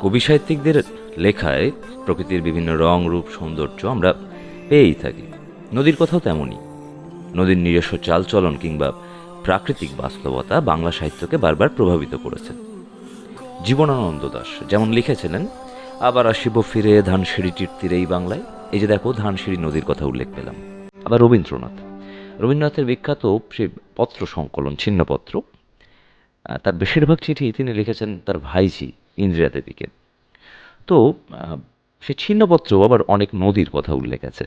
কবি সাহিত্যিকদের লেখায় প্রকৃতির বিভিন্ন রং, রূপ, সৌন্দর্য আমরা পেয়েই থাকি। নদীর কথাও তেমনই। নদীর নিজস্ব চালচলন কিংবা প্রাকৃতিক বাস্তবতা বাংলা সাহিত্যকে বারবার প্রভাবিত করেছে। জীবনানন্দ দাস যেমন লিখেছিলেন, আবার আসিব ফিরে ধানসিঁড়িটির তীরেই বাংলায়। এই যে দেখো, ধানসিঁড়ি নদীর কথা উল্লেখ পেলাম। আবার রবীন্দ্রনাথ। রবীন্দ্রনাথের বিখ্যাত সেই পত্র সংকলন, ছিন্নপত্র তার বেশিরভাগ চিঠি তিনি লিখেছেন তার ভাইঝি ইন্দিরা দেবীকে তো সে ছিন্নপত্র আবার অনেক নদীর কথা উল্লেখ আছে।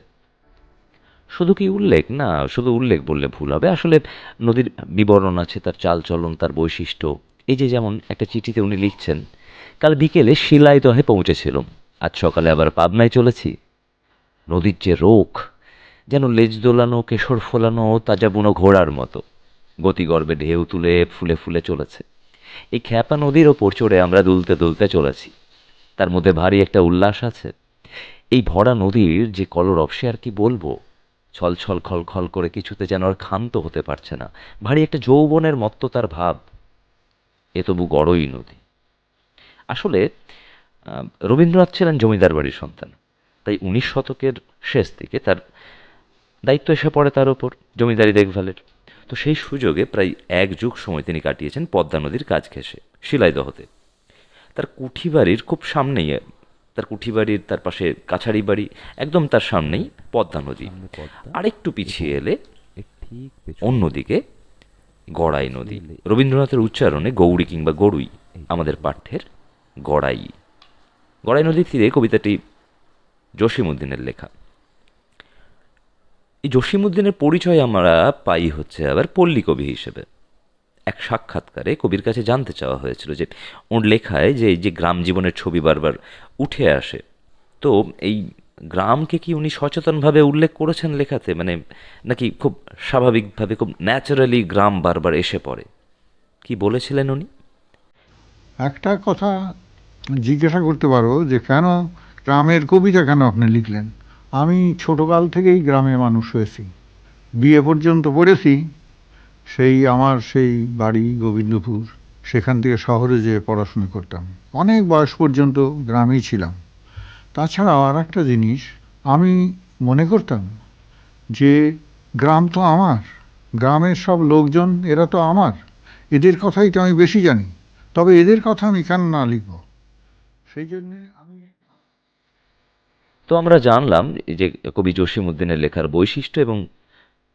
শুধু কি উল্লেখ? না, শুধু উল্লেখ বললে ভুল হবে। আসলে নদীর বিবরণ আছে, তার চালচলন, তার বৈশিষ্ট্য। এই যে যেমন একটা চিঠিতে উনি লিখছেন, কাল বিকেলে শিলাইদহে পৌঁছেছিলাম। আজ সকালে আবার পাবনায় চলেছি। নদীর যে রোখ, যেন লেজ দোলানো, কেশর ফোলানো, তাজা বুনো ঘোড়ার মতো। গতিগর্বে ঢেউ তুলে ফুলে ফুলে চলেছে। এই খ্যাপা নদীর ওপর চড়ে আমরা দুলতে দুলতে চলেছি। তার মধ্যে ভারী একটা উল্লাস আছে। এই ভরা নদীর যে কলরব সে আর কি বলব? ছল ছল খল খল করে কিছুতে যেন আর ক্ষান্ত হতে পারছে না। ভারী একটা যৌবনের মত্ততার ভাব। এ তবু গড়ই নদী। আসলে রবীন্দ্রনাথ ছিলেন জমিদার বাড়ির সন্তান। তাই উনিশ শতকের শেষ দিকে তার দায়িত্ব এসে পড়ে তার ওপর, জমিদারি দেখভালের। তো সেই সুযোগে প্রায় এক যুগ সময় তিনি কাটিয়েছেন পদ্মা নদীর কাজ ঘেঁষে শিলাইদহতে। তার কুঠি বাড়ির খুব সামনেই তার কুঠি বাড়ির তার পাশে কাছারি বাড়ি একদম তার সামনেই পদ্মা নদী। আরেকটু পিছিয়ে এলে ঠিক অন্যদিকে গড়াই নদী। রবীন্দ্রনাথের উচ্চারণে গৌরী কিংবা গরুই আমাদের পাঠ্যের গড়াই। গড়াই নদীর তীরে কবিতাটি জসিমউদ্দিনের লেখা। এই জসিমউদ্দিনের পরিচয় আমরা পাই হচ্ছে আবার পল্লী কবি হিসেবে। এক সাক্ষাৎকারে কবির কাছে জানতে চাওয়া হয়েছিল যে ওর লেখায় যে যে গ্রাম জীবনের ছবি বারবার উঠে আসে। তো এই গ্রামকে কি উনি সচেতনভাবে উল্লেখ করেছেন লেখাতে? মানে নাকি খুব স্বাভাবিকভাবে, খুব ন্যাচারালি গ্রাম বারবার এসে পড়ে? কি বলেছিলেন উনি? একটা কথা জিজ্ঞাসা করতে পারো যে কেন গ্রামের কবিতা কেন আপনি লিখলেন? আমি ছোটকাল থেকেই গ্রামে মানুষ হয়েছি। বিয়ে পর্যন্ত পড়েছি। সেই আমার সেই বাড়ি গোবিন্দপুর, সেখান থেকে শহরে যেয়ে পড়াশুনো করতাম। অনেক বয়স পর্যন্ত গ্রামেই ছিলাম। তাছাড়াও আর একটা জিনিস, আমি মনে করতাম যে গ্রাম তো আমার, গ্রামের সব লোকজন এরা তো আমার। এদের কথাই তো আমি বেশি জানি, তবে এদের কথা আমি কেন না লিখব? সেই জন্যে আমি তো আমরা জানলাম যে কবি জসিমউদ্দিনের লেখার বৈশিষ্ট্য এবং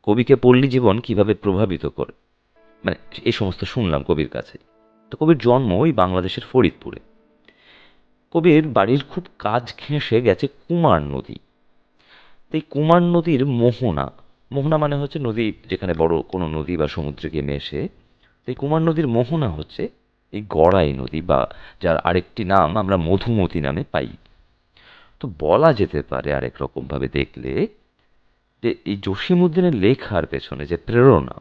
কবিকে পল্লী জীবন কীভাবে প্রভাবিত করে। মানে এই সমস্ত শুনলাম কবির কাছে। তো কবির জন্ম ওই বাংলাদেশের ফরিদপুরে। কবির বাড়ির খুব কাজ ঘেঁষে গেছে কুমার নদী। তো এই কুমার নদীর মোহনা মোহনা মানে হচ্ছে নদী যেখানে বড় কোনো নদী বা সমুদ্রে গিয়ে মেশে। তো এই কুমার নদীর মোহনা হচ্ছে এই গড়াই নদী বা যার আরেকটি নাম আমরা মধুমতি নামে পাই। তো বলা যেতে পারে আরেক রকমভাবে দেখলে যে এই জসিমউদ্দিনের লেখার পেছনে যে প্রেরণা,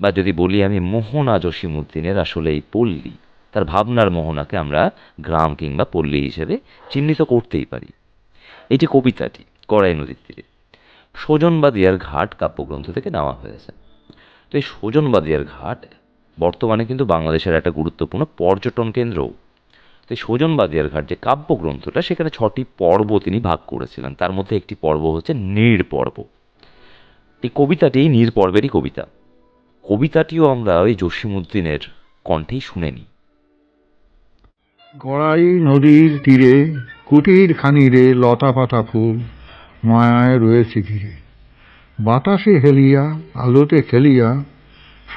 বা যদি বলি আমি মোহনা জসিমউদ্দিনের আসলে এই পল্লী, তার ভাবনার মোহনাকে আমরা গ্রাম কিংবা পল্লী হিসেবে চিহ্নিত করতেই পারি। এই যে কবিতাটি, কড়াই নদীর তীরে, সোজনবাদিয়ার ঘাট কাব্যগ্রন্থ থেকে নেওয়া হয়েছে। তো এই সোজনবাদিয়ার ঘাট বর্তমানে কিন্তু বাংলাদেশের একটা গুরুত্বপূর্ণ পর্যটন কেন্দ্রও। তো এই সোজনবাদিয়ার ঘাট, যে কাব্যগ্রন্থটা, সেখানে ছটি পর্ব তিনি ভাগ করেছিলেন। তার মধ্যে একটি পর্ব হচ্ছে নীড় পর্ব। এই কবিতাটি নীড় পর্বেরই কবিতা। কবিতাটিও আমরা ওই জসিমউদ্দিনের কণ্ঠেই শুনে নিই গড়াই নদীর তীরে, কুটির খানিরে লতা পাতা ফুল, মায়ায় রয়েছে ঘিরে। বাতাসে হেলিয়া, আলোতে খেলিয়া,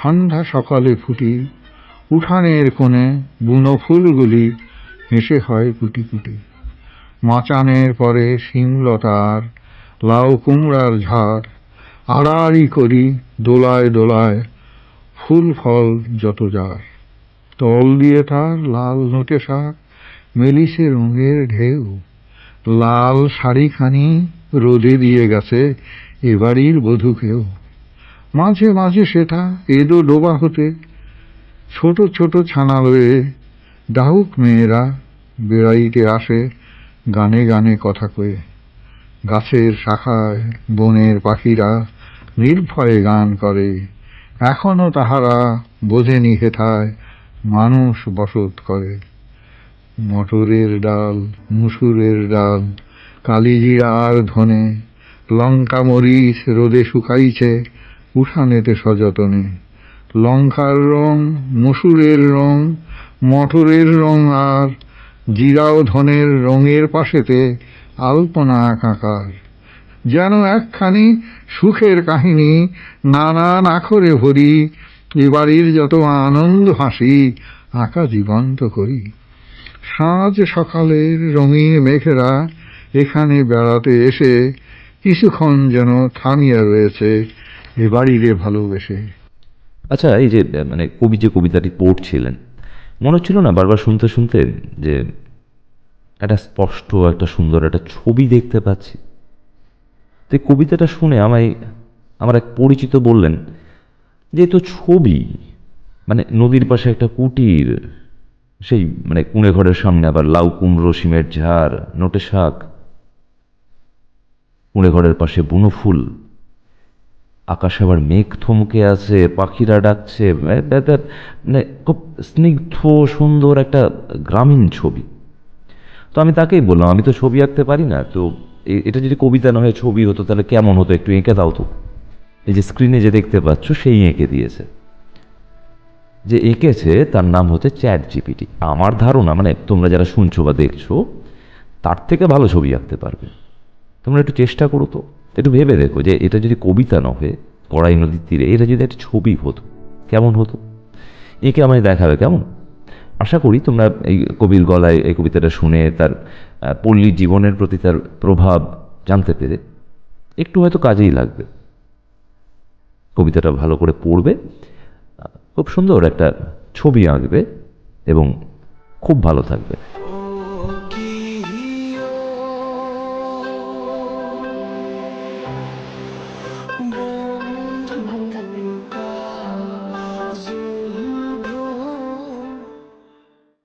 সন্ধ্যা সকালে ফুটি, উঠানের কোণে বুনো ফুলগুলি হেসে হয় কুটি কুটি। মাচানের পরে শিমলতার লাউ কুমড়ার ঝাড়, আড়াআড়ি করি দোলায় দোলায় ফুল ফল যত যার তল দিয়ে তার লাল নোটে শাক মেলিসে রঙের ঢেউ। লাল শাড়িখানি রোদে দিয়ে গেছে এবাড়ির বধূকেও মাঝে মাঝে সেটা এদো ডোবা হতে, ছোট ছোট ছানা লয়ে ডাহুক মেয়েরা, বেড়াইতে আসে গানে গানে কথা কয়ে। গাছের শাখায় বনের পাখিরা নির্ভয়ে গান করে। এখনও তাহারা বোঝেনি হেথায় মানুষ বসত করে। মটরের ডাল, মুসুরের ডাল, কালিজিরা আর ধনে, লঙ্কা মরিচ রোদে শুকাইছে উঠানেতে সযতনে। লঙ্কার রং, মসুরের রং মটরের রং আর জিরাও ধনের রঙের পাশেতে আলপনা আকাকার। যেন একখানি সুখের কাহিনী নানান আখরে ভরি এ বাড়ির যত আনন্দ হাসি আঁকা জীবন্ত করি। সাঁজ সকালের রঙিন মেঘেরা এখানে বেড়াতে এসে কিছুক্ষণ যেন থামিয়া রয়েছে এ বাড়িরে ভালোবেসে। আচ্ছা এই যে মানে কবি যে কবিতাটি পড়ছিলেন মনে হচ্ছিল না, বারবার শুনতে শুনতে যে একটা স্পষ্ট, একটা সুন্দর একটা ছবি দেখতে পাচ্ছি। তো এই কবিতাটা শুনে আমায়, আমার এক পরিচিত বললেন যে তো ছবি মানে নদীর পাশে একটা কুটির, সেই মানে কুঁড়ে ঘরের সামনে আবার লাউ, কুমড়ো, সিমের ঝাড় নোটে শাক, কুঁড়ে ঘরের পাশে বুনো ফুল। আকাশে আবার মেঘ থমকে আছে, পাখিরা ডাকছে মানে খুব স্নিগ্ধ, সুন্দর একটা গ্রামীণ ছবি। তো আমি তাকেই বললাম, আমি তো ছবি আঁকতে পারি না, তো এটা যদি কবিতা না ছবি হতো, তাহলে কেমন হতো? একটু এঁকে দাও তো। এই যে স্ক্রিনে যে দেখতে পাচ্ছ, সেই এঁকে দিয়েছে। যে এঁকেছে, তার নাম হচ্ছে চ্যাট জিপিটি আমার ধারণা মানে তোমরা যারা শুনছো বা দেখছ, তার থেকে ভালো ছবি আঁকতে পারবে। তোমরা একটু চেষ্টা করো তো। একটু ভেবে দেখো যে এটা যদি কবিতা না হয়ে কড়াই নদীর তীরে, এটা যদি একটা ছবি হতো, কেমন হতো? একে আমায় দেখাবে কেমন? আশা করি তোমরা এই কবির গলায় এই কবিতাটা শুনে তার পল্লী জীবনের প্রতি তার প্রভাব জানতে পেরে একটু হয়তো কাজেই লাগবে। কবিতাটা ভালো করে পড়বে খুব সুন্দর একটা ছবি আঁকবে এবং খুব ভালো থাকবে।